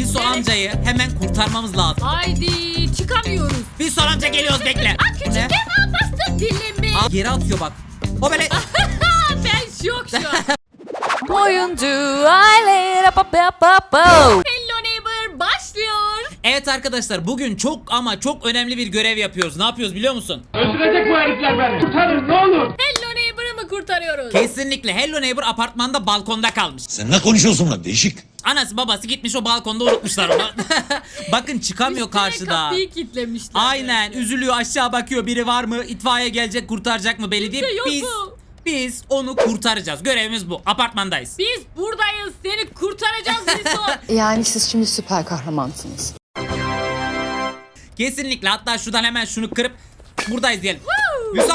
Wilson amcayı hemen kurtarmamız lazım. Haydi çıkamıyoruz. Wilson amca geliyoruz bekle. Aa küçük Bu ne? defa bastın dilimi. Aa, geri atıyor bak. O böyle. ben şok şu an. Oyuncu aile pa pa pa pa. Hello neighbor başlıyor. evet arkadaşlar bugün çok ama çok önemli bir görev yapıyoruz. Ne yapıyoruz biliyor musun? Öldürecek bu herifler beni. Kurtarın ne olur. Hello neighbor'ı mı kurtarıyoruz? Kesinlikle Hello Neighbor apartmanda balkonda kalmış. Sen ne konuşuyorsun lan değişik. Anası babası gitmiş o balkonda unutmuşlar onu. Bakın çıkamıyor Üstüne karşıda. kapıyı kilitlemişler. Aynen üzülüyor aşağı bakıyor biri var mı itfaiye gelecek kurtaracak mı belli değil. Kimse yok Biz mu? biz onu kurtaracağız görevimiz bu apartmandayız. Biz buradayız. Seni kurtaracağız Wilson. Yani siz şimdi süper kahramansınız. Kesinlikle hatta şuradan hemen şunu kırıp buradayız diyelim. Yusuf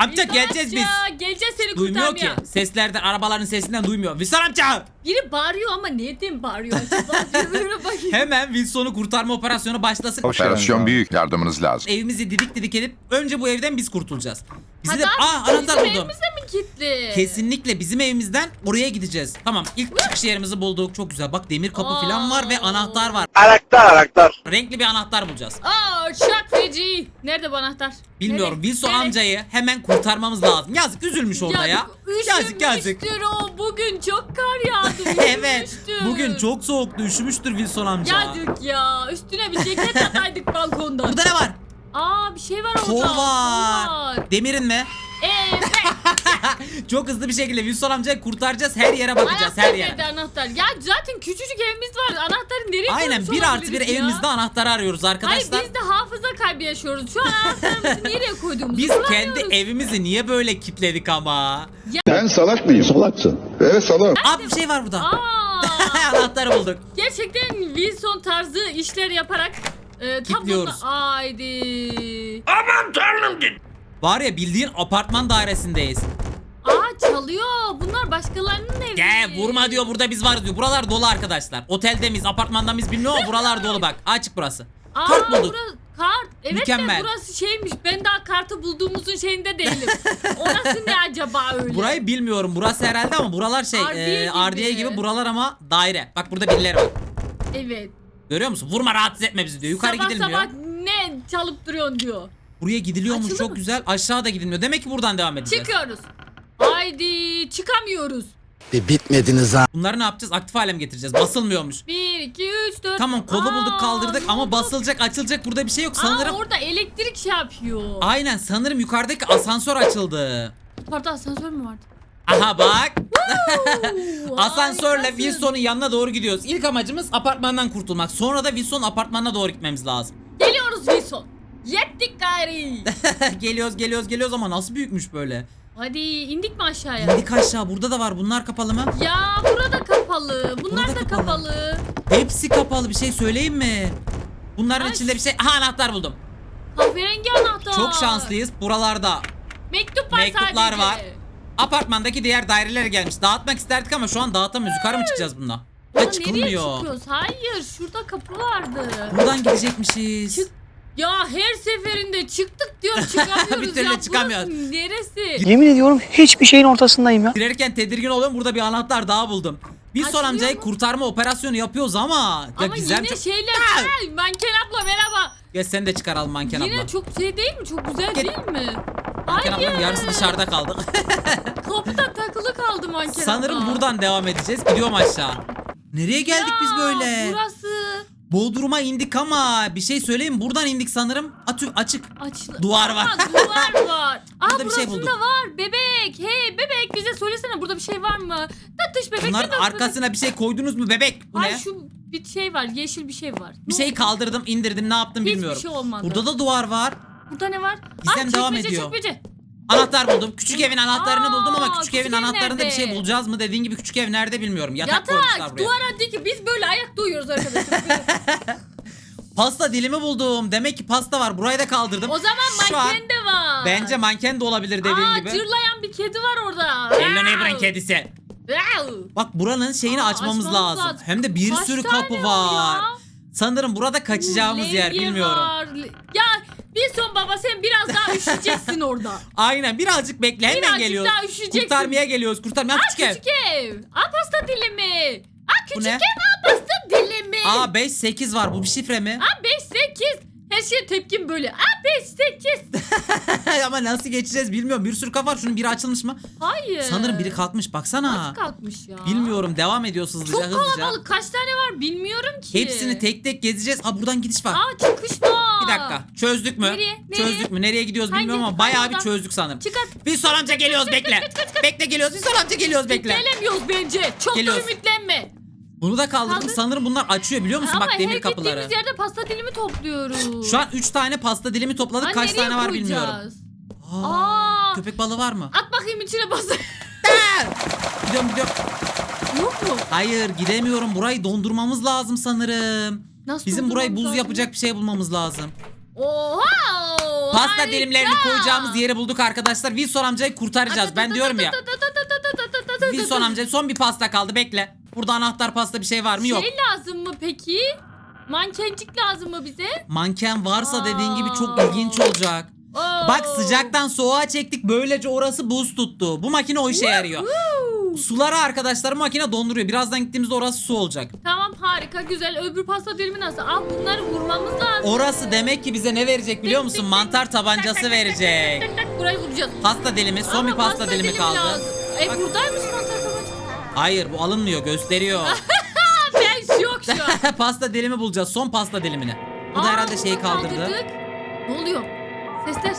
amca! Amca geleceğiz biz. Amca, Geleceğiz seni Duymuyor ki. kurtarmaya. Seslerden arabaların sesinden duymuyor. Wilson amca! Biri bağırıyor ama neden bağırıyor acaba? Bakayım. Hemen Wilson'u kurtarma operasyonu başlasın. Operasyon büyük. Yardımınız lazım. Evimizi didik didik edip önce bu evden biz kurtulacağız. Bizi de... Hadi Aa abi, anahtar bizim buldum. evimize mi kilitli? Kesinlikle bizim evimizden oraya gideceğiz. Tamam ilk çıkış yerimizi bulduk. Çok güzel. Bak demir kapı Aa. falan var ve anahtar var. Anahtar anahtar. Renkli bir anahtar bulacağız. Aa şak feci. Nerede bu anahtar? Bilmiyorum. Nerede? Wilson Nerede? amcayı hemen kurtarmamız lazım. Yazık üzülmüş orada ya. Yazık yazık. Üşümüştür o. Bugün çok kar yağdı. evet. üşümüştür. Bugün çok soğuktu. Üşümüştür Wilson amca. Yazık ya. Üstüne bir ceket ataydık balkondan. Burada ne var? Aa bir şey var orada. Kol Kol var. Demirin mi? Evet. Çok hızlı bir şekilde Wilson amcayı kurtaracağız. Her yere bakacağız. Anahtar Her yere. nerede anahtar? Ya zaten küçücük evimiz var. Anahtarı nereye Aynen koymuş bir artı bir olabiliriz ya? evimizde anahtarı arıyoruz Hayır arkadaşlar. biz de hafıza kaybı yaşıyoruz. Şu an anahtarımızı nereye koyduğumuzu Biz bulamıyoruz. kendi evimizi niye böyle kitledik ama? Ben salak mıyım? Salaksın. Evet salak. Aa bir şey var burada. Aa, Anahtarı bulduk. gerçekten Wilson tarzı işler yaparak e, tam Kilitliyoruz. Haydi. Aman tanrım git. Var ya bildiğin apartman dairesindeyiz. Aa çalıyor. Bunlar başkalarının evi. Gel vurma diyor burada biz varız diyor. Buralar dolu arkadaşlar. Otelde miyiz apartmanda mıyız bilmiyorum buralar dolu bak. Açık burası. Aa, Kart bulduk. Burası, kart. Evet Mükemmel. de burası şeymiş. Ben daha kartı bulduğumuzun şeyinde değilim. Orası ne acaba öyle? Burayı bilmiyorum. Burası herhalde ama buralar şey Ardiye e, gibi. Ardiye gibi buralar ama daire. Bak burada birileri var. Evet. Görüyor musun? Vurma rahatsız etme bizi diyor. Yukarı sabah gidilmiyor. sabah ne çalıp duruyorsun diyor. Buraya gidiliyormuş Açıldı çok mı? güzel. Aşağıda gidilmiyor. Demek ki buradan devam edeceğiz. Çıkıyoruz. Haydi çıkamıyoruz. Bir bitmediniz ha. Bunları ne yapacağız? Aktif hale mi getireceğiz? Basılmıyormuş. 1, 2, 3, 4. Tamam kolu bulduk kaldırdık ama basılacak açılacak burada bir şey yok sanırım. Aa, orada elektrik şey yapıyor. Aynen sanırım yukarıdaki asansör açıldı. Pardon asansör mü vardı? Aha bak. Asansörle harikasın. Wilson'un yanına doğru gidiyoruz. İlk amacımız apartmandan kurtulmak. Sonra da Wilson apartmanına doğru gitmemiz lazım. Geliyoruz Wilson. Yettik gayri. geliyoruz geliyoruz geliyoruz ama nasıl büyükmüş böyle. Hadi indik mi aşağıya? İndik aşağı burada da var. Bunlar kapalı mı? Ya burada kapalı. Bunlar Burada da kapalı. kapalı. Hepsi kapalı bir şey söyleyeyim mi? Bunların Ay. içinde bir şey... Aha anahtar buldum. Kahverengi anahtar. Çok şanslıyız. Buralarda Mektup var Mektuplar sadece. var. apartmandaki diğer dairelere gelmiş. Dağıtmak isterdik ama şu an dağıtamıyoruz. Yukarı mı çıkacağız bununla? Ulan Ha nereye çıkılmıyor. çıkıyoruz? Hayır şurada kapı vardı. Buradan gidecekmişiz. Çık. Ya her seferinde çıktık diyor çıkamıyoruz Bir türlü ya. çıkamıyoruz. Burası neresi? Yemin ediyorum hiçbir şeyin ortasındayım ya. Girerken tedirgin oluyorum. Burada bir anahtar daha buldum. Bir son Açılıyor amcayı mu? kurtarma operasyonu yapıyoruz ama. Ya Ama Gizem yine çok... şeyler Ha! Ay, manken abla merhaba. Ya sen de çıkaralım manken Yine abla. çok şey değil mi? Çok güzel Gel. değil mi? Manken Hayır. ablanın yarısı dışarıda kaldı. Kapıda takılı kaldı manken Sanırım abla. buradan devam edeceğiz. Gidiyorum aşağı. Nereye geldik biz Ya, böyle? Burası Bodrum'a indik ama bir şey söyleyeyim mi? buradan indik sanırım. Atü açık. açlı. Duvar var. Aa, duvar var. Aa Burada bir şey burasında bulduk. var. Bebek. Hey bebek bize söylesene burada bir şey var mı? Tatlış bebek. Bunların tatlış arkasına bir şey koydunuz mu bebek? Bu bebek. ne? Ay şu bir şey var. Yeşil bir şey var. Bir Ne şey oldu? kaldırdım, indirdim, ne yaptım Hiçbir bilmiyorum. şey olmadı. Burada da duvar var. Burada ne var? Gizem Aa, devam çekmece, ediyor. Çekmece. Anahtar buldum. Küçük evin anahtarını Aa, buldum ama küçük, küçük evin ev anahtarında bir şey bulacağız mı? Dediğin gibi küçük ev nerede bilmiyorum. Yatak, koymuşlar Yatak. buraya. Duvara dik. Biz böyle ayakta uyuyoruz arkadaşlar. Pasta dilimi buldum. Demek ki pasta var. Burayı da kaldırdım. o zaman Şu an manken de var. Bence manken de olabilir dediğin Aa, gibi. cırlayan bir kedi var orada. Hello Neighbor'ın kedisi. Wow. Bak buranın şeyini Aa, açmamız açmamız lazım. lazım. Hem de bir Kaç sürü tane kapı o var. ya? Sanırım burada kaçacağımız yer bilmiyorum. var. Ya bir son baba sen biraz daha üşüyeceksin orada. Aynen birazcık bekle hemen Birazcık geliyoruz. daha üşüyeceksin. Kurtarmaya geliyoruz. Kurtarmaya Aa küçük ev. küçük ev. Aa pasta dilimi. Aa küçük ev. Aa pasta dilimi. Aa 5 8 var. Bu bir şifre mi? Aa 5 8. Her şeye tepkim böyle. Aa 5 8. Ama nasıl geçeceğiz bilmiyorum. Bir sürü kafa var. Şunun biri açılmış mı? Hayır. Sanırım biri kalkmış. Baksana. Nasıl kalkmış ya? Bilmiyorum. Devam ediyoruz hızlıca Çok hızlıca. kalabalık. Kaç tane var bilmiyorum ki. Hepsini tek tek gezeceğiz. Aa buradan gidiş var. Aa çıkış var. Bir dakika. Çözdük mü? Nereye? Nereye? Çözdük mü? Nereye gidiyoruz Hangi- bilmiyorum ama hangi bayağı bir odan? çözdük sanırım. Çıkart. Biz son amca geliyoruz bekle. Bekle geliyoruz. Biz son amca geliyoruz bekle. Gelemiyoruz bence. Çok Geliyoruz. da ümitlenme. Bunu da kaldırdım. Kaldır. Sanırım bunlar açıyor biliyor musun? Ama Bak demir her kapıları. gittiğimiz yerde pasta dilimi topluyoruz. Şu an 3 tane pasta dilimi topladık. Aa, Kaç tane var bilmiyorum. Aa, Aa. köpek balığı var mı? At bakayım içine pasta. Gidiyorum gidiyorum. Yok mu? Hayır gidemiyorum. Burayı dondurmamız lazım sanırım. Nasıl Bizim burayı buz dondurmamız yapacak bir şey bulmamız lazım. Oha! Pasta harika. dilimlerini koyacağımız yeri bulduk arkadaşlar. Wilson amcayı kurtaracağız. Ben diyorum ya. Wilson amca son bir pasta kaldı bekle. Burada anahtar pasta bir şey var mı? Yok. Şey lazım mı peki? Mankencik lazım mı bize? Manken varsa dediğin gibi çok Aa. ilginç olacak. Oo. Bak sıcaktan soğuğa çektik böylece orası buz tuttu. Bu makine o işe yarıyor. Suları arkadaşlar makine donduruyor. Birazdan gittiğimizde orası su olacak. Tamam harika güzel. Öbür pasta dilimi nasıl? Al bunları vurmamız lazım. Orası demek ki bize ne verecek biliyor musun? Mantar tabancası verecek. Burayı vuracağız. Pasta dilimi, son bir Ama pasta dilimi kaldı. lazım. E Bak. buradaymış tabancası. Hayır bu alınmıyor gösteriyor. Ben yok şu an. pasta dilimi bulacağız. Son pasta dilimini. Bu da Aa, herhalde şeyi kaldırdı. kaldırdık. Ne oluyor? Sesler.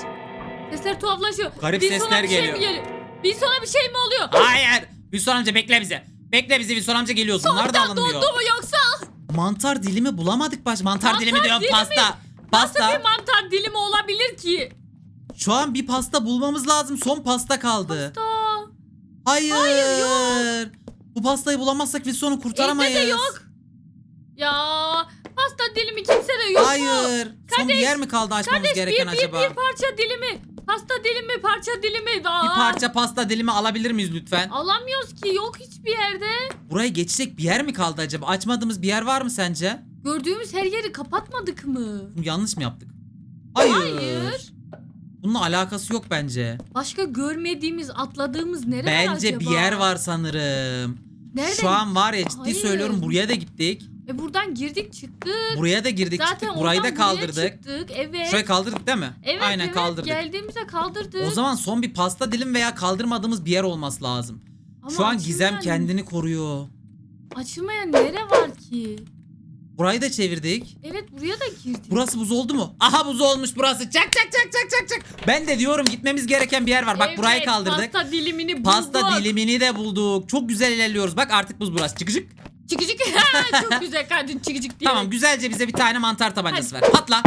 Sesler tuhaflaşıyor. Garip Bir sesler bir şey geliyor. mi geliyor? Bir sonra bir şey mi oluyor? Hayır. Wilson amca bekle bizi. Bekle bizi Wilson amca geliyoruz. Bunlar da Soğuktan alınmıyor. dondu mu yoksa? Mantar dilimi bulamadık baş. Mantar, dilimi diyorum dilimi? pasta. Nasıl Pasta. bir mantar dilimi olabilir ki? Şu an bir pasta bulmamız lazım. Son pasta kaldı. Da. Hayır. Hayır, Bu pastayı bulamazsak Wilson'u kurtaramayız. Evde de yok. Ya pasta dilimi kimse de yok mu? Hayır. Son bir Kardeş, yer mi kaldı açmamız Kardeş bir, gereken bir, acaba? bir parça dilimi. Pasta dilimi, parça dilimi. Aa, Bir parça pasta dilimi alabilir miyiz lütfen? Alamıyoruz ki yok hiçbir yerde. Burayı geçecek bir yer mi kaldı acaba? Açmadığımız bir yer var mı sence? Gördüğümüz her yeri kapatmadık mı? Bunu yanlış mı yaptık? Hayır. Hayır. Bununla alakası yok bence. Başka görmediğimiz, atladığımız nere var bence acaba? bir yer var sanırım. Nerede? Şu an var ya ciddi Hayır. söylüyorum buraya da gittik. E buradan girdik çıktık. Buraya da girdik Zaten çıktık. Burayı da oradan buraya kaldırdık. çıktık. Evet. Şurayı kaldırdık değil mi? evet Aynen evet kaldırdık. geldiğimizde kaldırdık. O zaman son bir pasta dilim veya kaldırmadığımız bir yer olması lazım. Ama Şu an Gizem açılmayan- kendini koruyor. Açılmayan nere var ki? Burayı da çevirdik. Evet buraya da girdik. Burası buz oldu mu? Aha buz olmuş burası. Çak çak çak çak çak çak. Ben de diyorum gitmemiz gereken bir yer var. Bak Evet, burayı kaldırdık. Pasta dilimini bulduk. Pasta dilimini de bulduk. Çok güzel ilerliyoruz. Bak artık buz burası. Çıkıcık. Çıkıcık. Çok güzel kadın çıkıcık diye. Tamam güzelce bize bir tane mantar tabancası ver. Patla.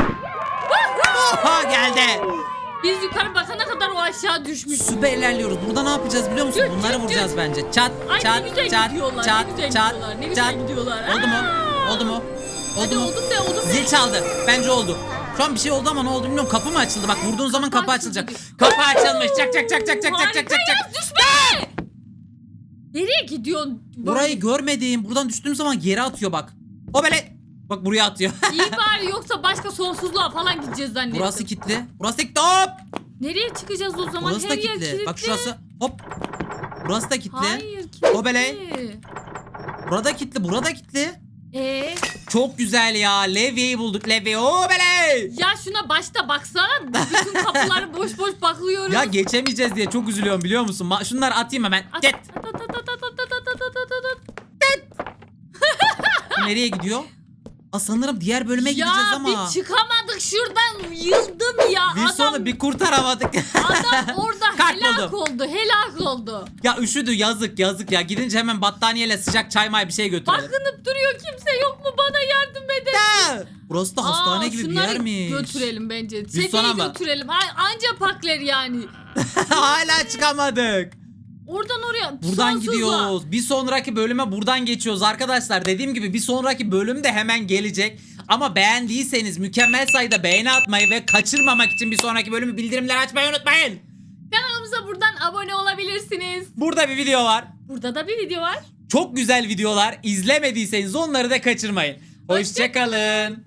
Oha geldi. Biz yukarı bakana kadar o aşağı düşmüş. Süper ilerliyoruz. Burada ne yapacağız biliyor musun? Cık, Bunları cık, vuracağız cık. bence. Çat Ay çat ne güzel çat gidiyorlar. çat ne güzel çat gidiyorlar. Ne çat. güzel gidiyorlar. Oldu mu? Oldu mu? Oldu Hadi mu? oldum de oldum de. Zil çaldı. Bence oldu. Şu an bir şey oldu ama ne oldu bilmiyorum. Kapı mı açıldı? Bak vurduğun zaman Kapı açılacak. Kapı açılmış. Çak çak çak çak çak çak çak çak çak. Düşme. Nereye gidiyorsun? Böyle Burayı görmedim. Buradan düştüğüm zaman geri atıyor bak. O böyle. Bak buraya atıyor. İyi bari yoksa başka sonsuzluğa falan gideceğiz zannettim. Burası kilitli. Burası kilitli. Hop. Nereye çıkacağız o zaman? Burası Her da kilitli. kilitli. Bak şurası. Hop. Burası da kilitli. Hayır kilitli. O bele. Burada kilitli. Burada kilitli. Ee, Çok güzel ya. Levye'yi bulduk. Levye. O bele. ya şuna başta baksana. Bütün kapıları boş boş bakıyoruz. Ya geçemeyeceğiz diye çok üzülüyorum biliyor musun? Ma- şunları atayım hemen. At, Tet. at, at, at, at, at, at, at, at, at, at, Nereye gidiyor? Aa, sanırım diğer bölüme Ya gideceğiz ama. bir çıkamadık şuradan yıldım ya. Biz adam, onu bir kurtaramadık. adam orada Kart helak buldum. oldu. Helak oldu. ya üşüdü yazık yazık ya. Gidince hemen battaniyeyle sıcak çay may bir şey götürelim. Bakınıp duruyor kimse yok mu bana yardım edin. Ya, Burası da hastane gibi bir şunları yermiş. götürelim bence. Sefiyi mı? götürelim. Ay, anca pakler yani. Hala çıkamadık. Oradan oraya. Buradan sonsuzluğa. gidiyoruz. Bir sonraki bölüme buradan geçiyoruz arkadaşlar. Dediğim gibi bir sonraki bölüm de hemen gelecek. Ama beğendiyseniz mükemmel sayıda beğeni atmayı ve kaçırmamak için bir sonraki bölümü bildirimleri açmayı unutmayın. Kanalımıza buradan abone olabilirsiniz. Burada bir video var. Burada da bir video var. Çok güzel videolar. İzlemediyseniz onları da kaçırmayın. Hoşçakalın.